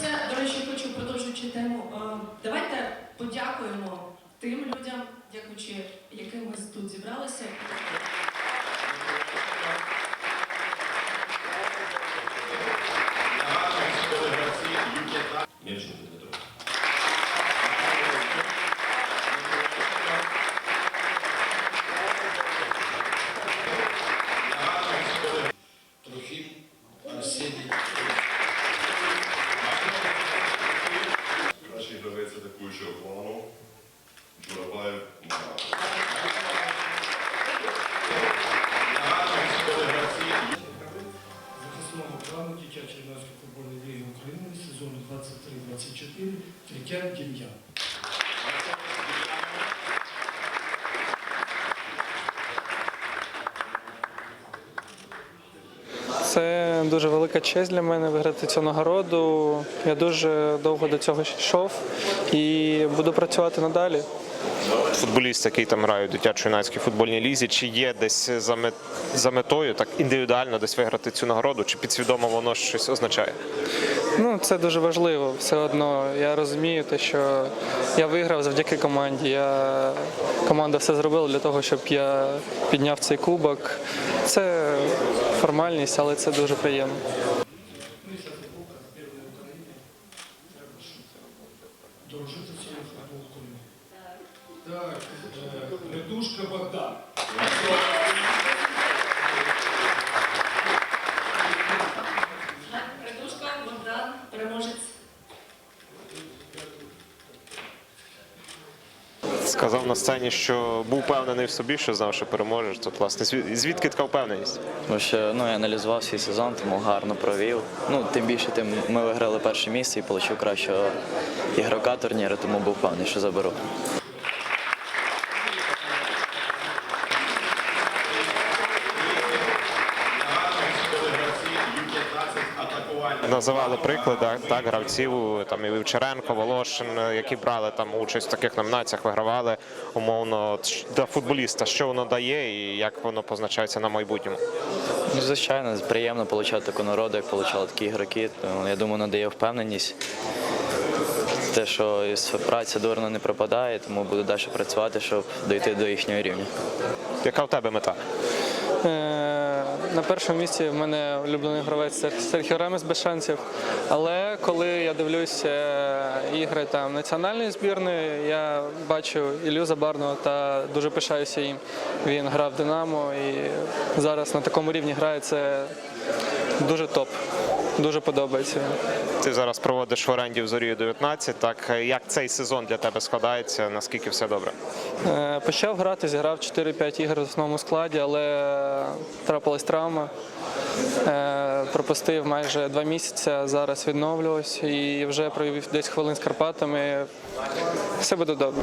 Це, до речі, хочу продовжуючи тему. Давайте подякуємо тим людям, дякуючи, яким ми тут зібралися. Мерченко. Атакуючого плану. Джурабаєв. Захисного плану дитячої юнацької футбольної ліги України сезону 23-24 Третя Дем'ян. Це дуже велика честь для мене виграти цю нагороду. Я дуже довго до цього йшов і буду працювати надалі. футболіст, який там грає у дитячо-юнацькій футбольній лізі, чи є десь за, мет, за метою так індивідуально десь виграти цю нагороду, чи підсвідомо воно щось означає? Ну, це дуже важливо. Все одно я розумію, те, що я виграв завдяки команді. Я... Команда все зробила для того, щоб я підняв цей кубок. Це формальність, але це дуже приємно. Дружити цією футболкою. Так, рядушка Медушка Сказав на сцені, що був впевнений в собі, що знав, що переможеш. Тут, власне, звідки така впевненість? Тому що ну, я аналізував свій сезон, тому гарно провів. Ну, тим більше, тим ми виграли перше місце і отримав кращого ігрока турніру, тому був впевнений, що заберу. Називали приклади так, гравців, там і Вівчаренко, Волошин, які брали там участь в таких номінаціях, вигравали умовно для футболіста, що воно дає і як воно позначається на майбутньому. Ну, звичайно, приємно отримати таку нагороду, як отримали такі ігроки. Я думаю, надає впевненість. Те, що праця дурно не пропадає, тому буду далі працювати, щоб дійти до їхнього рівня. Яка в тебе мета? Е, На першому місці в мене улюблений гравець Сер- Серхіо Ремес без шансів. Але коли я дивлюся ігри там національної збірної, я бачу Ілю Забарного та дуже пишаюся їм. Він грав Динамо і зараз на такому рівні грає. Це дуже топ. Дуже подобається. Ти зараз проводиш в оренді в зорі 19. Так як цей сезон для тебе складається? Наскільки все добре? Е, Почав грати, зіграв 4-5 ігор в основному складі, але трапилась травма. Е, Пропустив майже два місяці, зараз відновлювався і вже провів десь хвилин з Карпатами. Все буде добре.